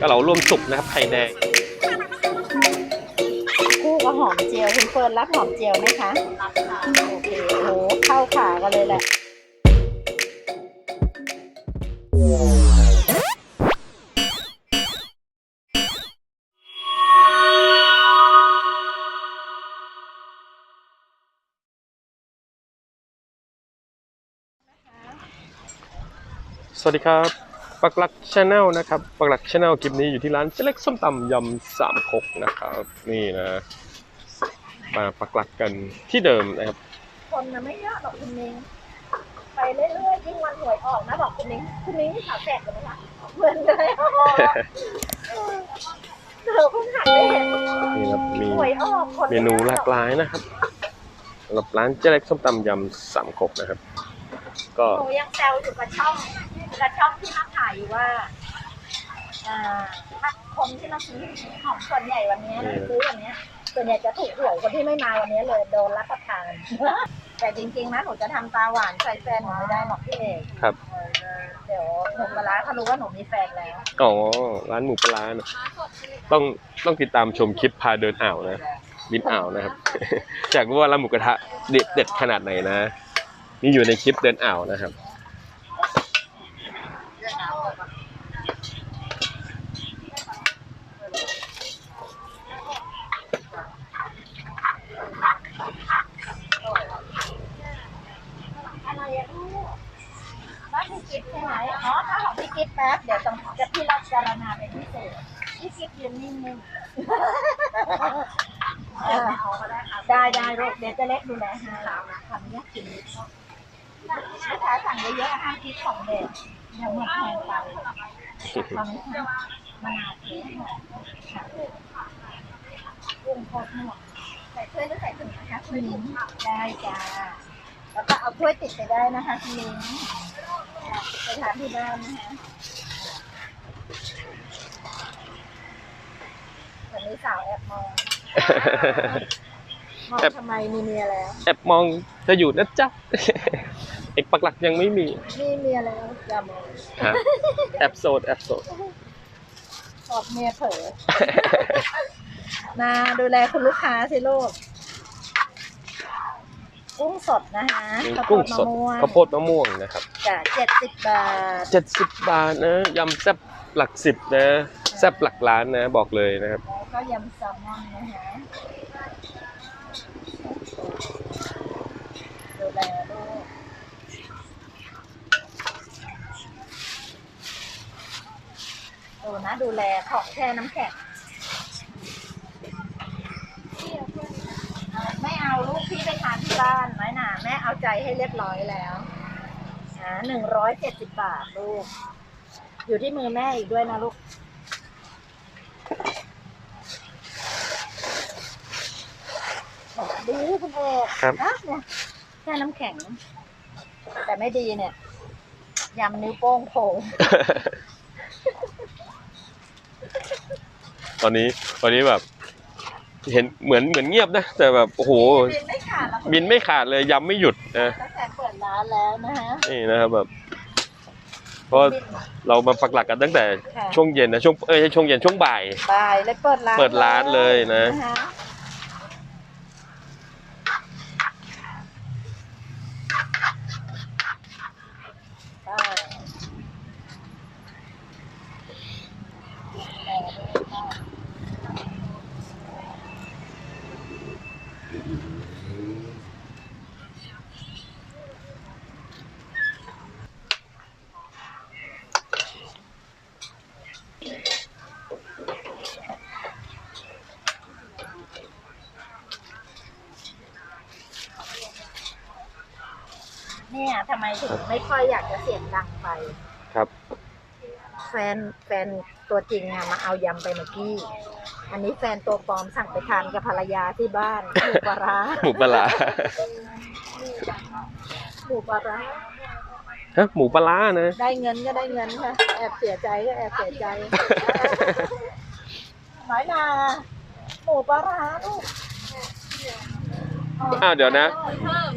กะเหลาร่วมสุกนะครับไข่แดง คู่กับหอมเจียวคุณเฟิร์นรับหอมเจียวไหมคะรับค่ะโอเคโอ้โหเข้าขากันเลยแหละสวัสดีครับ ปักหลักชาแนลนะครับปักหลักชาแนลคลิปนี้อยู่ที่ร้านเจเล็กส้มตำยำสามคกนะครับ นี่นะมาปักหลักกันที่เดิมนะครับ คนนะไม่เยอะหรอกคุณนิ้งไปเรื่อยๆยิ่งวันหวยออกนะบอกคุณนิ้งคุณนิ้งนี่ขาแตกกันไหมคะเหมือนเลยเธอเพิ่งหันไปเห็นนี่ครับมีหวยออกคนเมนูหลากหลายนะครับสำหรับร้านเจเล็กส้มตำยำสามคกนะครับ ก็หนูยังแซวอยู่กับช่อง กับช่องที่มาขายอยู่ว่าอ่าถ้าคนที่มาซื้อของส่วนใหญ่วันนี้นะซื้อวันเนี้ยส่วนใหญ่จะถูกหวยคนที่ไม่มาวันนี้เลยโดนรับประทาน แต่จริงๆนะหนูจะทำตาหวานใส่แฟนหนูไม่ได้หรอกพี่เอกครับเดี๋ยวหนุ่มปลาร้าเขารู้ว่าหนูมีแฟนแล้ว อ๋อร้านหมูปลาร้านะต้องต้องติดตามชมคลิปพาเดินอ่าวนะริมอ่าวนะครับ อยากรู้ว่าร้านหมูกระทะเด็ดเด็ดขนาดไหนนะ นี่อยู่ในคลิปเดินอ่าวนะครับ อะไรอะลูกบ้านพี่กิฟใช่ไหมอ๋อถ้าของพี่กิฟแป๊บเดี๋ยวต้องจะพี่รับจารณาเป็นพิเศษพี่กิฟยืนนิ่งๆเออได้ได้ลู กเดี๋ยวจะเล็กดูแลให้ทำเนี้ยกินลูกค้าสั่งเยอะๆห้ามคิดสองเด็ดเดี๋ยวหมดแพงไปตอนนี้ค่ะมะนาวเทสกุ้งโคตรหนวดใส่ถ้วยหรือใส่ถุงนะคะคุณนิ้งได้จ้าแล้วก็เอาถ้วยติดไปได้นะคะคุณลิงไปทานที่บ้านนะคะวันนี้สาวแอบมองมอง แอบทำไมมีเมียแล้ว แอบมองจะอยู่นะจ๊ะ เอกปักหลักยังไม่มีมีเมียแล้วอย่ามองฮะแอบโสดแอบโสด ตอบเมียเผลอมาดูแลคุณลูกค้าสิลูก กุ้งสดนะคะมีข้าวโพกุ้งดมะสดม่วงข้าวโพดมะม่วงนะครับจ้ะเจ็ดสิบบาท เจ็ดสิบบาทนะยำแซ่บหลักสิบนะแซ่บหลักล้านนะบอกเลยนะครับ แล้วก็ยำแซลมอนนะคะ ดูแลลูกดูนะดูแลของแช่น้ำแข็งไม่เอาลูกพี่ไปทานที่บ้านน้อยหนาแม่เอาใจให้เรียบร้อยแล้วนะหนึ่งร้อยเจ็ดสิบบาทลูก อยู่ที่มือแม่อีกด้วยนะลูก ดีคุณเอกครับ นะเนี่ยแค่น้ำแข็ง แต่ไม่ดีเนี่ยยำนิ้วโป้งโผล่ตอนนี้ตอนนี้แบบ เห็นเหมือนเหมือนเงียบนะแต่แบบโอ้โห บินไม่ขาดแล้วบินไม่ขาดเลยยำไม่หยุดนะตั้งแต่เปิดร้านแล้วนะฮะนี่นะครับแบบเพราะบินเรามาปักหลักกันตั้งแต่ค่ะช่วงเย็นนะช่วงเอ้ยช่วงเย็นช่วงบ่ายบายเลยเปิดร้านเปิดร้านเลยนะ ฮ ทำไมถึงไม่ค่อยอยากจะเสียงดังไป ครับ แฟนแฟนตัวจริงอะมาเอายำไปเมื่อกี้ อันนี้แฟนตัวปลอมสั่งไปทานกับภรรยาที่บ้านหมูปลาร้าหมูปลาร้าหมูปลาร้าฮะหมูปลาร้านะ ได้เงินก็ได้เงินค่ะแอบเสียใจก็แอบเสียใจน้อยนาหมูปลาร้าลูกอ้าวเดี๋ยวนะ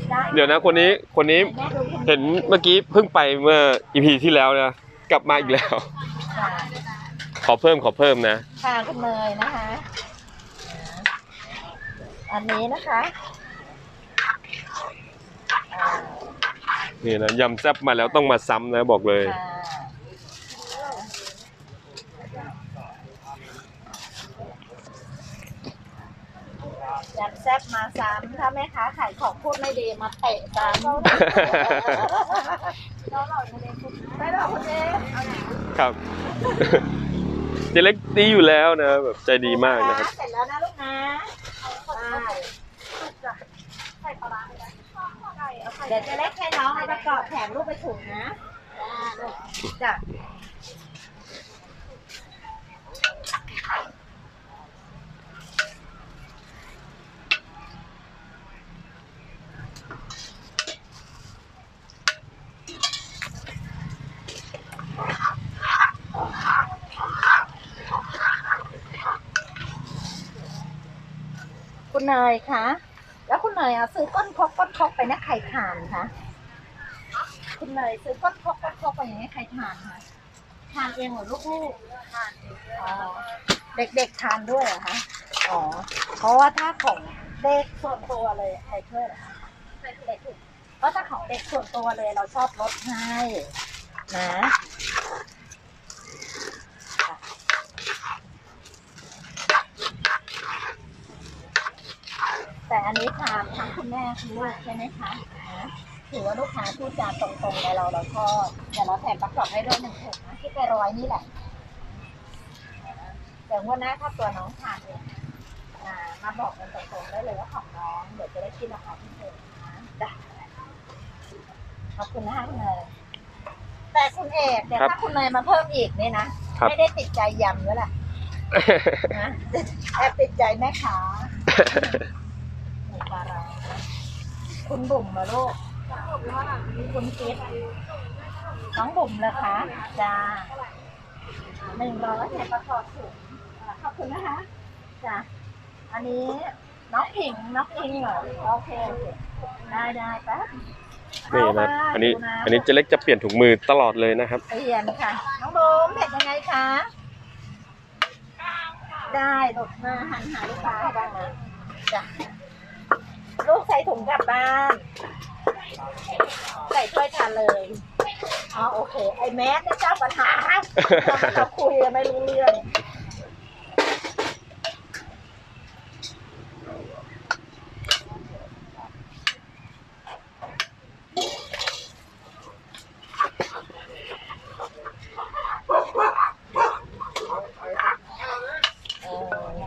ได้เดี๋ยวนะคนนี้คนนี้ แม่ดูคุณ เห็นเมื่อกี้เพิ่งไปเมื่ออีพีที่แล้วนะกลับมาอีกแล้ว ค่ะขอเพิ่มขอเพิ่มนะค่ะคุณเนยนะคะ อันนี้นะคะอ่านี่นะยำแซ่บมาแล้วต้องมาซ้ำนะบอกเลย ค่ะยำแซ่บมาซ้ำถ้าแม่ค้าขายของพูดไม่ดีมาเตะซ้ำเราหล่อคุณเองไม่หล่อคุณเองเอาไหนครับเจเล็กดีอยู่แล้วนะแบบใจดีมากนะครับเสร็จแล้วนะลูกนะได้เดี๋ยวจะเล็กให้น้องเอาประกอบแถมลูกไปถุงนะจ้ะ คุณเนยคะ แล้วคุณเนยเอาซื้อก้นครกก้นครกไปนะใครทานคะ คุณเนยซื้อก้นครกก้นครกไปอย่างนี้ใครทานคะทานเองเหรอลูกๆทานอ๋อเด็กๆทานด้วยเหรอคะ อ๋อ เพราะว่าถ้าของเด็กส่วนตัวเลยใครช่วยเหรอคะเด็กเพราะถ้าของเด็กส่วนตัวเลยเราชอบลดให้นะ แต่อั นนี้ทานทั้งคุณแม่คุณลูกใช่ไหมคะนะถือว่าลูกค้าพูดจาตรงๆในเราเราชอบเดี๋ยวเราแถมประกอบให้ด้วยหนึ่งถุงนะที่ไปร้อยนี่แหละแต่ว่าหน้าถ้าตัวน้องทานเองอ่ามาบอกกันตรงๆได้เลยว่าของน้องเดี๋ยวจะได้คิดราคาพิเศษนะจ้ะขอบคุณนะคะคุณเนยแต่คุณเอกเดี๋ยวครับถ้าคุณเนยมาเพิ่มอีกเนี่ยนะครับไม่ได้ติดใจยำแล้วแหละนะแอบติดใจแม่ค้าหมูปลาร้า คุณบุ๋มมาลูกคุณกิ๊ฟน้องบุ๋มเลยคะจ้าหนึ่งร้อยเนี่ยประกอบถุงอ่าขอบคุณนะคะจ้าอันนี้น้องผิงน้องพิงเหรอโอเคโอเคได้ได้แป๊บนี่นะอันนี้อันนี้เจเล็กจะเปลี่ยนถุงมือตลอดเลยนะครับ เปลี่ยนค่ะ น้องบุ๋มเผ็ดยังไงคะ ได้ลูกมาหันหาลูกค้าให้ได้นะจ้ะ ลูกใส่ถุงกลับบ้าน ใส่ถ้วยทานเลย อ๋อโอเค ไอ้แมสเนี่ยเจ้าปัญหาเราคุยกันไม่รู้เรื่อง เออ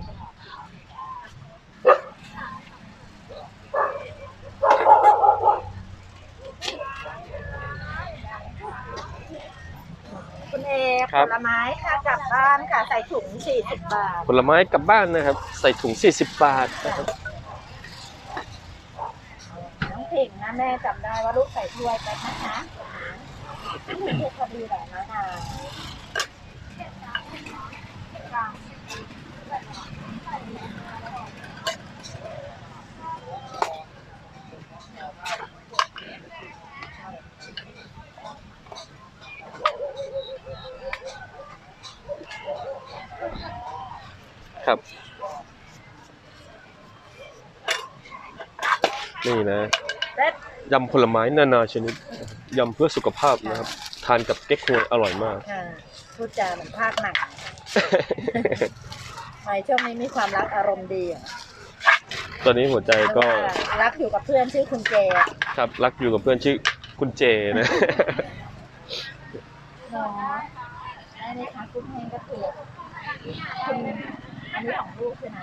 คุณเอก ครับ ผลไม้ค่ะกลับบ้านค่ะใส่ถุงสี่สิบบาทผลไม้กลับบ้านนะครับ ใส่ถุง 40 บาทนะครับน้องผิงนะแม่จำได้ว่าลูกใส่ถ้วยไปนะคะถูกพอดีแหละน้อยนา นี่นะเล็ดยำผลไม้นานาชนิดนะครับยำเพื่อสุขภาพนะครับ ทานกับเก๊กฮวยอร่อยมากอ่าพูดจาเหมือนภาคหนักทำไมช่วงนี้มีความรักอารมณ์ดีอะตอนนี้หัวใจก็รักอยู่กับเพื่อนชื่อคุณเจ ครับรักอยู่กับเพื่อนชื่อคุณเจนะเนาะได้ไหมคะคุณแห้งก็คือคุณอันนี้ของลูกใช่ไหม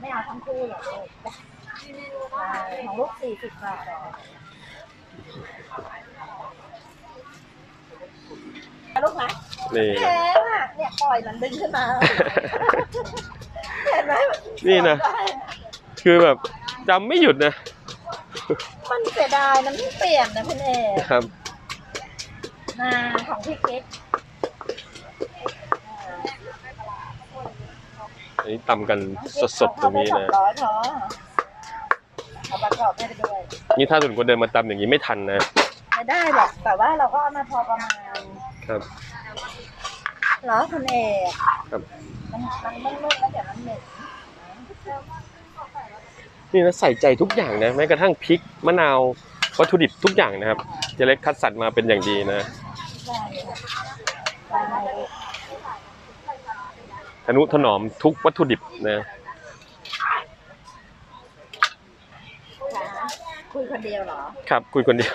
ไม่เอาทั้งคู่เหรอลูกใช่ ของลูกสี่สิบบาทเหรอลูกไหมนี่ แพงอะเนี่ยปล่อยมันดึงขึ้นมา เห็นไหมนี่นะ คือแบบจำไม่หยุดนะมันเสียดายนะไม่เปลี่ยนนะคุณเอกครับ นาของพี่เก๊กอันนี้ตำกันสดๆตรงนี้นะ สองร้อยพอ เอาประกอบให้ไปด้วย นี่ถ้าส่วนคนเดินมาตำอย่างนี้ไม่ทันนะ ไม่ได้หรอก แต่ว่าเราก็เอามาพอประมาณครับเหรอคุณเอกครับ มันมันมืดๆแล้วเดี๋ยวมันเหม็นนี่นะใส่ใจทุกอย่างนะแม้กระทั่งพริกมะนาววัตถุดิบทุกอย่างนะครับเจเล็กคัดสรรมาเป็นอย่างดีนะได้ได้ทนุถนอมทุกวัตถุดิบนะค่ะ คุยคนเดียวเหรอ ครับ คุยคนเดียว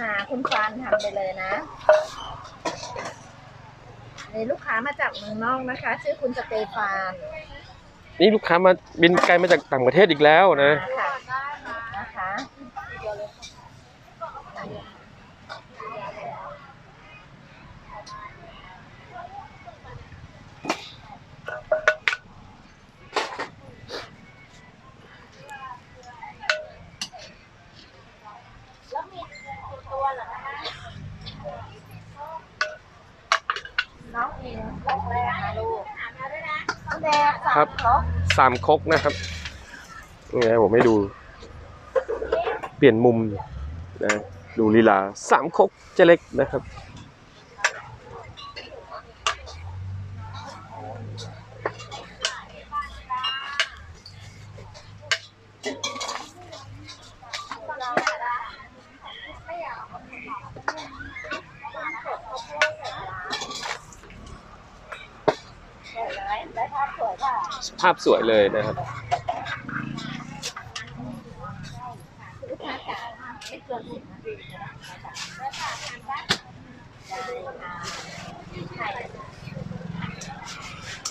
หาคุณฟานทำไปเลยนะนี่ลูกค้ามาจากเมืองนอกนะคะ ชื่อคุณสเตฟาน นี่ลูกค้ามาบินไกลมาจากต่างประเทศอีกแล้วนะ ค่ะนะคะน้องอินรอบแรกนะลูก ครับสามคกนะครับนี่นะผมให้ดู เปลี่ยนมุมนะดูลีลาสามคกเจเล็กนะครับ สวยไหมได้ภาพสวยป่ะ ภาพ สวยเลยนะครับลูกค้าจ๋าไม่เกินสิบนาทีนะได้ค่ะทานะใช่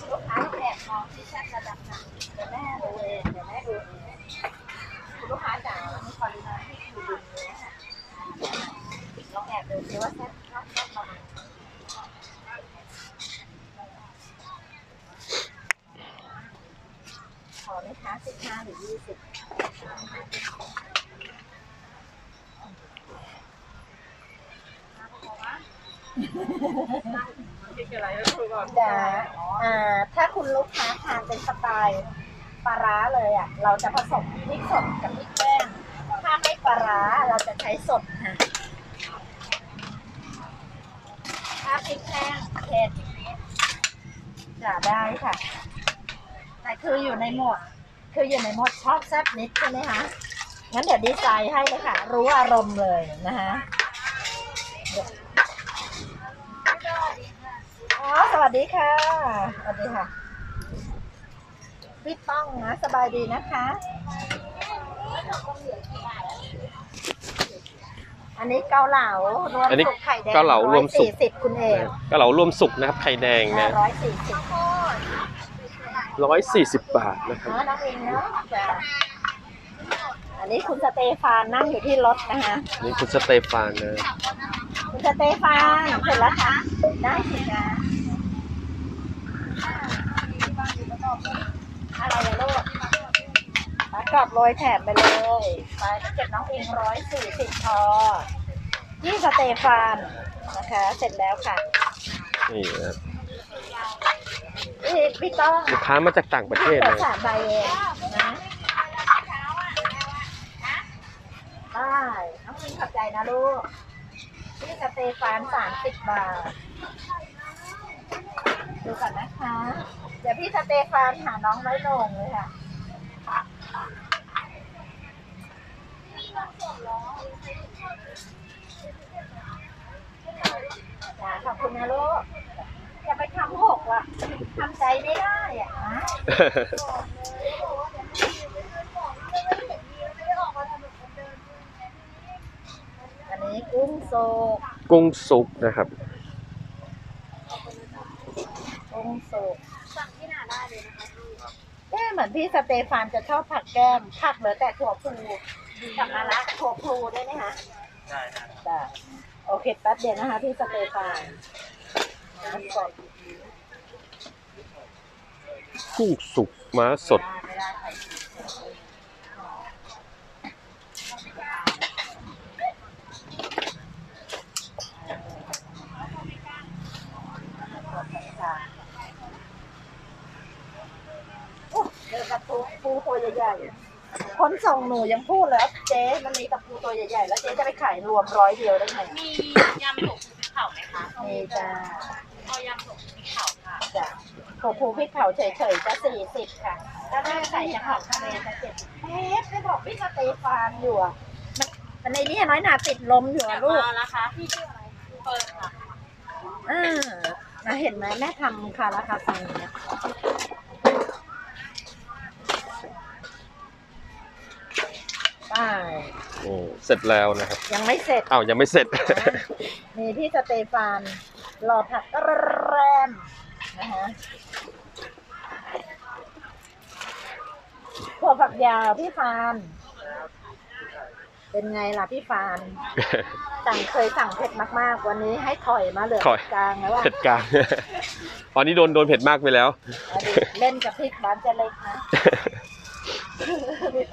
ลูกค้าแอบมองที่ชั้นระดับไหนเดี๋ยวแม่ดูเองเดี๋ยวแม่ดูเองลูกค้าจ๋ามีปริมาณที่อยู่บนเนื้อค่ะลองแอบดูซิว่าแซ่บประมาณไหน ขอไหมคะสิบห้าหรือยี่สิบจะอ่าถ้าคุณลูกค้าทานเป็นสไตล์ปลาร้าเลยอะ เราจะผสมพริกสดกับพริกแป้งถ้าไม่ปลาร้าเราจะใช้สดค่ะ ถ้าพริกแห้งเผ็ดจะได้ค่ะ แต่คืออยู่ในหมวด คืออยู่ในโหมดชอบแซ่บนิดใช่ไหมคะงั้นเดี๋ยวดีไซน์ให้เลยค่ะ รู้อารมณ์เลยนะคะเดี๋ยวอ๋อสวัสดีค่ะ สวัสดีค่ะ พี่ป้องนะ สบายดีนะคะ อันนี้เกาเหลารวมอันนี้สุกไข่แดงเกาเหลารวมสุกสี่สิบคุณเองก็เหลารวมสุกนะครับไข่แดงนะ ร้อยสี่สิบ ร้อยสี่สิบบาทนะครับนะน้องเองเนาะจ้ะอันนี้คุณสเตฟานนั่งอยู่ที่รถนะคะ นี่คุณสเตฟานนะคุณสเตฟานเสร็จแล้วค่ะได้สิคะอะไรอะลูกปลากรอบโรยแถบไปเลยไปเก็บน้องเองร้อยสี่สิบพอนี่สเตฟานนะคะ เสร็จแล้วค่ะ นี่นะครับ พี่พี่ต้องลูกค้ามาจากต่างประเทศเปิดนะสามใบเองนะได้น้องพิงขอบใจนะลูกนี่สเตฟานสามสิบบาท ดูก่อนนะคะ เดี๋ยวพี่สเตฟานหาน้องไว้ลงเลยค่ะจ้าขอบคุณนะลูก อย่าไปทำหกว่ะทำใจไม่ได้อะนะอันนี้กุ้งโซกกุ้งสุกนะครับ กุ้งโซกสั่งที่ไหนได้เลยนะคะเอ๊ะเหมือนพี่สเตฟานจะชอบผักแก้มผักเหลือแต่ถั่วพลูกับมะระถั่วพลูได้ไหมคะได้ครับได้โอเคแป๊บเดียวนะคะพี่สเตฟานน้ำสด กุ้งสุกม้าสด เจอกับปูปูตัวใหญ่ๆ คนส่งหนูยังพูดเลยว่าเจ๊มันมีกะบปูตัวใหญ่ๆ แล้วเจ๊จะไปขายรวมร้อยเดียวได้ไหมมียำหมกภูเข่าไหมคะ มีจ้า เอายำถั่วภูเขาค่ะจ้ะถั่วพูพริกเผาเฉยๆจะสี่สิบค่ะถ้าแม่ใส่จะของทะเลจะเจ็ดสิบเอ๊ะไม่บอกพี่สเตฟานอยู่อะมันมันในนี้น้อยหนาติดลมอยู่อะลูกมาแล้วคะพี่ชื่ออะไรเฟิร์นค่ะอ่ามาเห็นไหมแม่ทำคาราคาซังเนี่ยไป้ายนี่เสร็จแล้วนะครับยังไม่เสร็จ อ้าวยังไม่เสร็จ มีพี่สเตฟาน รอผักกระแรมนะคะถั่วฝักยาวพี่ฟานเป็นไงล่ะพี่ฟานสั่งเคยสั่งเผ็ดมากๆ วันนี้ให้ถอยมาเหลือถอย กลางแล้วว่าเผ็ดกลาง ตอนนี้โดนโดนเผ็ดมากไปแล้ว เล่นกับพริกบ้านจะเล็กนะ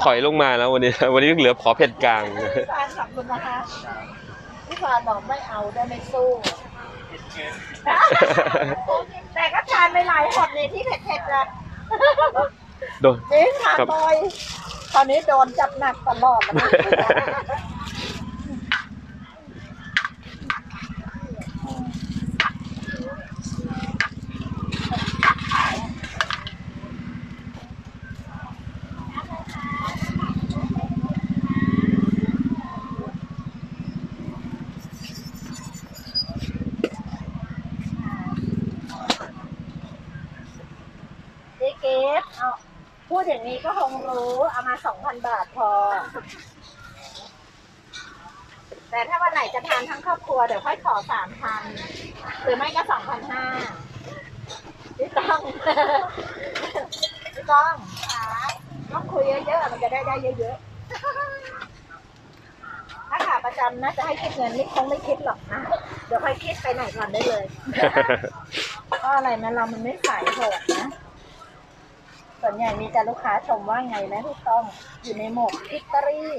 ถอยลงมาแล้ววันนี้ วันนี้เหลือขอเผ็ดกลาง พี่ฟานขอบคุณนะคะพี่ฟานบอกไม่เอาได้ไม่สู้ แต่ก็ทานไปหลายหดเลยที่เผ็ดๆนะโดนจริงทานครับ บ่อย ตอนนี้โดนจับหนักตลอดแล้วนะ เจ๊เกฟเอาพูดอย่างนี้ก็คงรู้ เอามา สองพันบาทพอ แต่ถ้าวันไหนจะทานทั้งครอบครัวเดี๋ยวค่อยขอสามพันหรือไม่ก็สองพันห้าพี่ต้องพี่ต้องต้องคุยเยอะๆมันจะได้ได้เยอะๆถ้าขาประจำนะจะให้คิดเงินนี่คงไม่คิดหรอกนะเดี๋ยวค่อยคิดไปไหนก่อนได้เลยก็อะไรนะเรามันไม่สายโหดนะ ส่วนใหญ่มีแต่ลูกค้าชมว่าไงนะพี่ต้องอยู่ในหมวกพิกตอรี่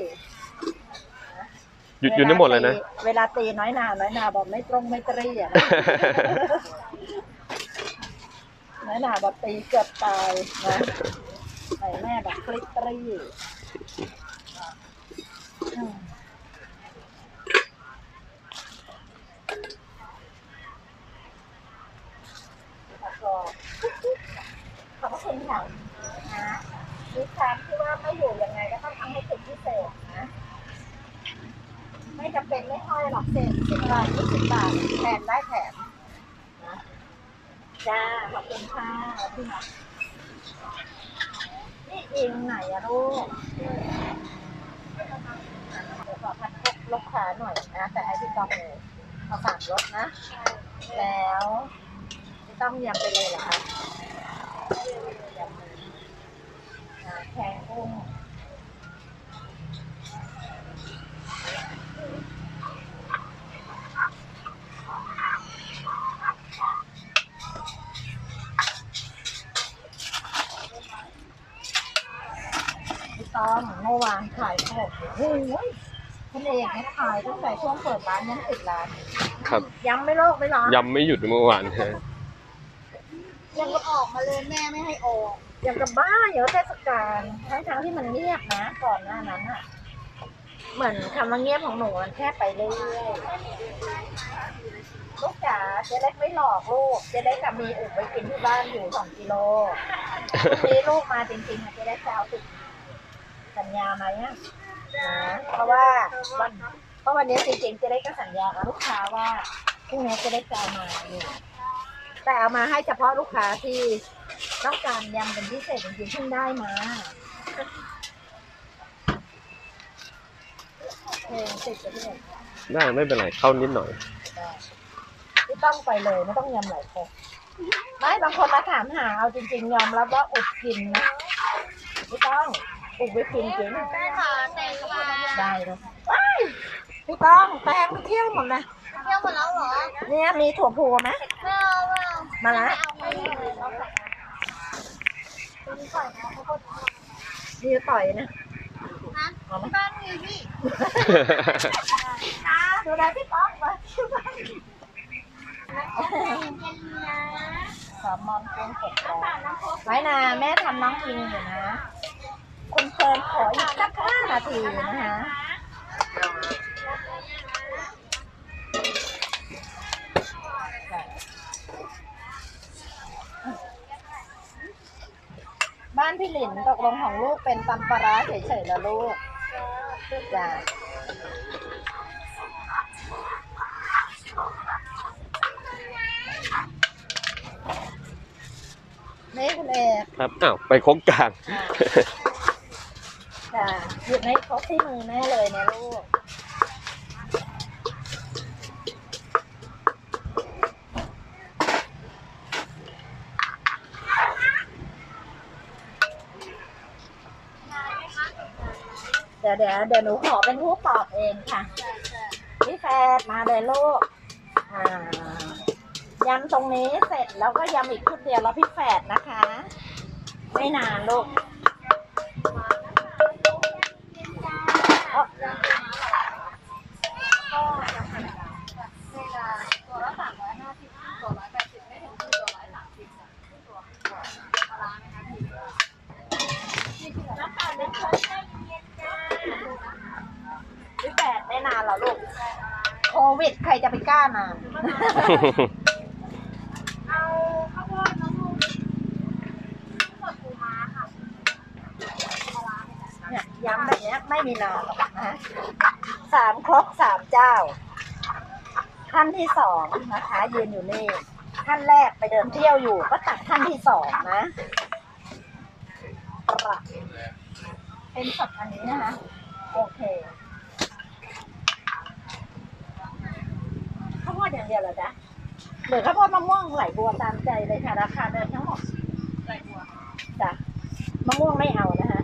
หยุดอยู่ได้หมดเลยนะ เวลาตีน้อยหนาน้อยหนาบอกไม่ตรงไม่ตรีอะนะน้อยหนาบอกตีเกือบตายนะใส่แม่แบบคลิกตรีอืมแล้วก็ขอบพระคุณค่ะนะดิฉันที่ว่าไม่ อยู่ยังไงก็ต้องทำให้เป็นพิเศษนะไม่จำเป็นไม่ห้อยหรอกเศษสิบบาทยี่สิบบาทแถมได้แถมนะจ้าขอบคุณค่ะพี่หมอนี่เองไหนอะลูกเดี๋ยวขอพันพกลกขาหน่อยนะแต่ให้พี่ต้องเลยเอาสามรถนะ แล้วต้องยำไปเลยเหรอคะยำเลยนะแทงกุ้ง พี่ต้อมเมื่อวานขายของโอ้ยคุณเอกเนี่ยขายตั้งแต่ช่วงเปิดร้านยันปิดร้านครับ ยังไม่เลิกไม่ร้านยำไม่หยุดเมื่อวานยังก็ออกมาเลยแม่ไม่ให้ออกยังกับบ้าเดี๋ยวเทศกาลทั้งทั้งๆที่มันเงียบนะก่อนหน้านั้นอะเหมือนคำว่าเงียบของหนูมันแค่ไปเรื่อยลูกจ๋าเจ๊เล็กไม่หลอกลูกเจ๊เล็กกับมีอุบไว้กินที่บ้านอยู่สองกิโลนี้ลูกมาจริงๆอะเจ๊เล็กจะเอาติด สัญญาไหมอะนะเพราะว่าวันเพราะวันนี้จริงๆเจ๊เล็กก็สัญญากับลูกค้าว่าพรุ่งนี้เจ๊เล็กจะเอามาอยู่แต่เอามาให้เฉพาะลูกค้าที่ต้องการยำเป็นพิเศษจริงๆเพิ่งได้มาเพลงติดไปด้วยได้ไม่เป็นไรเข้านิดหน่อย ไม่ต้องไปเลยไม่ต้องยำหลายคนไม่บางคนมาถามหาเอาจริงๆยอมรับว่าอดกินนะไม่ต้อง อุบไว้กินจริงแม่ขอแตงกวาได้แล้วว้ายพี่ต้องแตงไปเที่ยวหมดนะเที่ยวหมดแล้วเหรอ เนี่ยมีถั่วพูไหมไม่เอาไม่เอามาละไม่เอานี่ต่อยนะฮะเอาไหมบ้านมีพี่อ่าดูแลพี่ต้องมาเย็นๆนะสามมอนกุ้งสดไว้นาแม่ทำน้องอิงอยู่นะ คุณเพลินขออีกสักห้านาทีนะคะบ้านพี่หลินตกลงของลูกเป็นตำปลาร้าเฉยๆแล้วลูกจ้ะนี่คุณเอกครับอ้าวไปโค้งกลาง จ้ะหยิบให้เขาที่มือแม่เลยนะลูกเดี๋ยวเดี๋ยวเดี๋ยวหนูขอเป็นผู้ตอบเองค่ะพี่แฟดมาเลยลูกอ่ายำตรงนี้เสร็จแล้วก็ยำอีกชุดเดียวแล้วพี่แฝดนะคะ ไม่นานลูก ไปกล้านานเอาข้าวโพดมะม่วงสดปูม้าค่ะเนี่ยย้ำแบบเนี้ยไม่มีนานหรอกนะสามครกสามเจ้าขั้นที่สองนะคะยืนอยู่นี่ขั้นแรกไปเดินเที่ยวอยู่ ก็ตัดขั้นที่สองนะเป็นสดอันนี้นะคะโอเคข้าวโพ ดอย่างเดียวเหรอจ๊ะเหรือข้าวโพดมะม่วงไหลบัวตามใจเลยค่ะราคาเดิมทั้งหมดไหลบัวจ้ะมะม่วงไม่เอานะคะ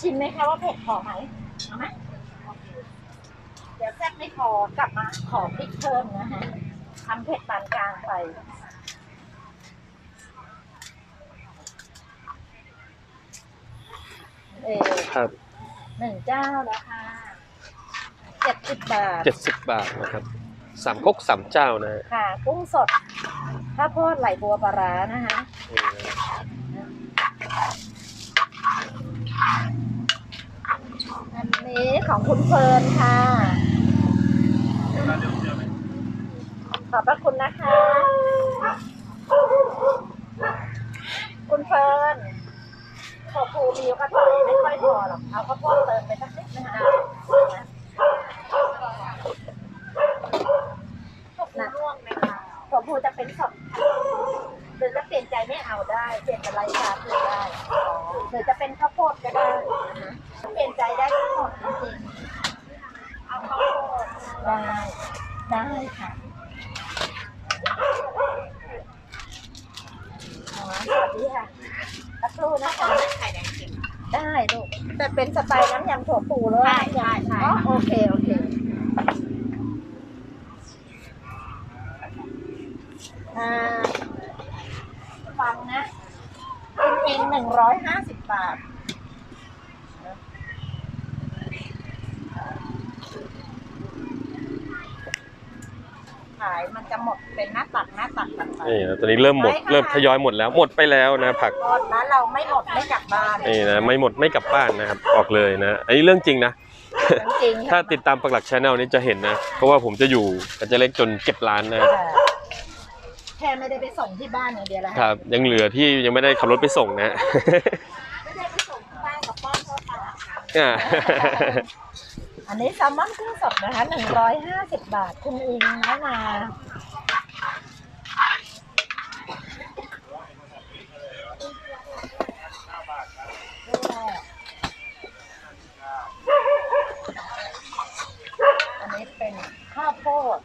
ชิมไหมคะว่าเผ็ดพอไหมเอาไหมเดี๋ยวแซ่บไม่พอกลับมาขอพริกเพิ่มนะฮะทำเผ็ดปานกลางไป เออครับหนึ่งเจ้าแล้วค่ะเจ็ดสิบบาท เจ็ดสิบบาทนะครับสามครกสามเจ้านะฮะค่ะ กุ้งสดข้าวโพดไหลบัวปลาร้านะคะนี่นะอันนี้ของคุณเพลินค่ะ ขอบพระคุณนะคะ คุณเพลิน ขอภูมิกระต่ายไม่ค่อยพอหรอกเอาข้าวโพดเติมไปสักนิดนะคะนะม่วงไหมคะขอภูจะเป็นสดค่หรือจะเปลี่ยนใจไม่เอาได้ เปลี่ยนเป็นไรชาเปลี่ยนได้หรือจะเป็นข้าวโพดก็ได้เปลี่ยนใจได้ทั้งหมดจริงเอาข้าวโพดได้ได้ค่ะสวัสดีค่ะสักครู่นะคะ ไข่แดงเค็มได้ลูกแต่เป็นสไตล์น้ำยำถั่วปูแล้วใช่ใช่ใช่ อ๋อโอเคโอเคอ่าฟังนะกินเองหนึ่งร้อยห้าสิบบาท ขายมันจะหมดเป็นหน้าตักหน้าตักตักไปนี่นะตอนนี้เริ่มหมดไม่ค่ะเริ่มทยอยหมดแล้วหมดไปแล้วนะผักหมดนะเราไม่หมดไม่กลับบ้านนี่นะไม่หมดไม่กลับบ้านนะครับออกเลยนะอันนี้เรื่องจริงนะ จริงๆถ้าค่ะติดตามปักหลักชาแนลนี้จะเห็นนะ เพราะว่าผมจะอยู่กับเจะเล็กจนเก็บร้านนะค่ะแค่ไม่ได้ไปส่งที่บ้านอย่างเดียวแล้วครับ ยังเหลือที่ยังไม่ได้ขับรถไปส่งนะไม่ได้ไปส่งที่บ้านกับป้อนเข้าปากอ่า อันนี้แซลมอนกุ้งสดนะคะหนึ่งร้อยห้าสิบบาทคุณอิงนะนาอันนี้เป็นข้าวโพด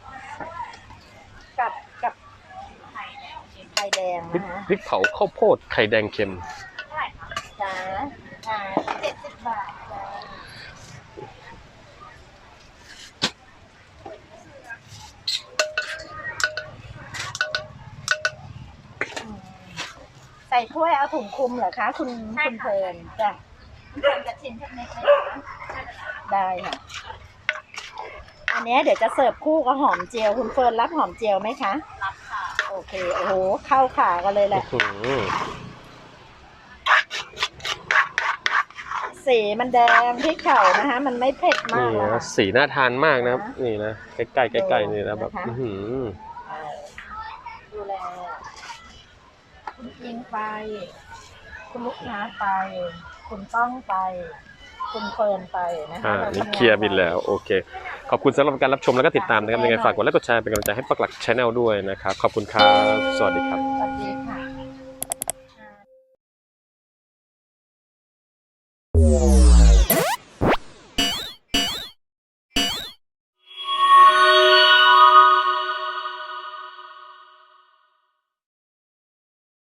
กับกับไข่แดงพริกนะคะพริกเผาข้าวโพดไข่แดงเค็ม จ้าอ่าเจ็ดสิบบาทจ้าอืมใส่ถ้วยเอาถุงคลุมเหรอคะ คุณคุณเพลินจ้ะคุณเพลินจะชิมสักนิดไหมคะได้ค่ะ อันเนี้ยเดี๋ยวจะเสิร์ฟคู่กับหอมเจียว คุณเฟิร์นรับหอมเจียวไหมคะ รับค่ะโอเคโอ้โหเข้าขากันเลยแหละ อื้อหือสีมันแดงที่เข่านะคะ มันไม่เผ็ดมากนี่แล้วนะค่ะสีน่าทานมากนะครับนะนี่นะใกล้ๆใกล้ๆนี่นะแบบนะคะอื้อหือ เออดูแลคุณ อิงไป คุณลูกค้าไป คุณต้องไปคุณเฟิร์นไปนะคะอ่ารานี่ทำงาเคลียร์บินแล้ว โอเค ขอบคุณสำหรับการรับชมแล้วก็ติดตามนะครับยังไงฝากกดไลค์กดแชร์เป็นกำลังใจให้ปักหลักชาแนลด้วยนะครับ ขอบคุณครับ สวัสดีครับ สวัสดีค่ะ